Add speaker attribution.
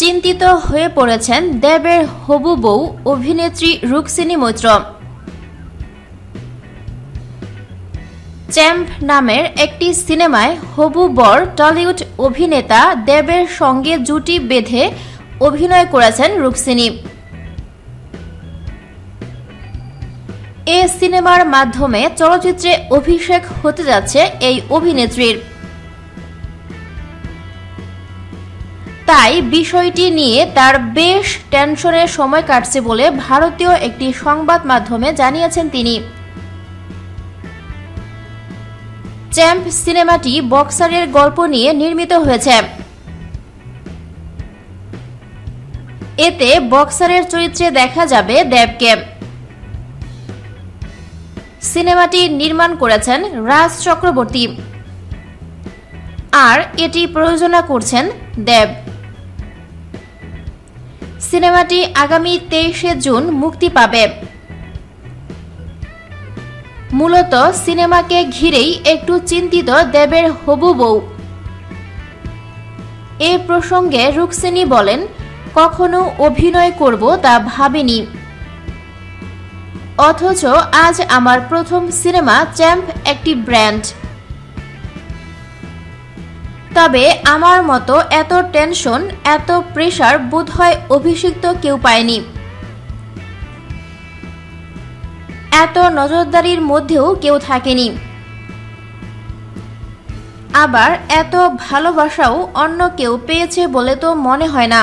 Speaker 1: চিন্তিত হয়ে পড়েছেন দেবের হবু বউ অভিনেত্রী রুক্সিনী মৈত্র। চ্যাম্প নামের একটি সিনেমায় হবু বর টলিউড অভিনেতা দেবের সঙ্গে জুটি বেঁধে অভিনয় করেছেন রুক্সিনী এ সিনেমার মাধ্যমে চলচ্চিত্রে অভিষেক হতে যাচ্ছে এই অভিনেত্রীর। তাই বিষয়টি নিয়ে তার বেশ টেনশনের সময় কাটছে বলে ভারতীয় একটি সংবাদ মাধ্যমে জানিয়েছেন তিনি। চ্যাম্প সিনেমাটি বক্সারের গল্প নিয়ে নির্মিত হয়েছে। এতে বক্সারের চরিত্রে দেখা যাবে দেবকে। সিনেমাটি নির্মাণ করেছেন রাজ চক্রবর্তী। আর এটি প্রযোজনা করছেন দেব। সিনেমাটি আগামী তেইশে জুন মুক্তি পাবে। মূলত সিনেমাকে ঘিরেই একটু চিন্তিত দেবের হবু বউ। এ প্রসঙ্গে রুকসিনী বলেন, কখনো অভিনয় করব তা ভাবিনি। অথচ আজ আমার প্রথম সিনেমা চ্যাম্প একটি ব্র্যান্ড। তবে আমার মতো এত টেনশন, এত প্রেশার বোধ হয় অভিষিক্ত কেউ পায়নি। এত নজরদারির মধ্যেও কেউ থাকেনি। আবার এত ভালোবাসাও অন্য কেউ পেয়েছে বলে তো মনে হয় না।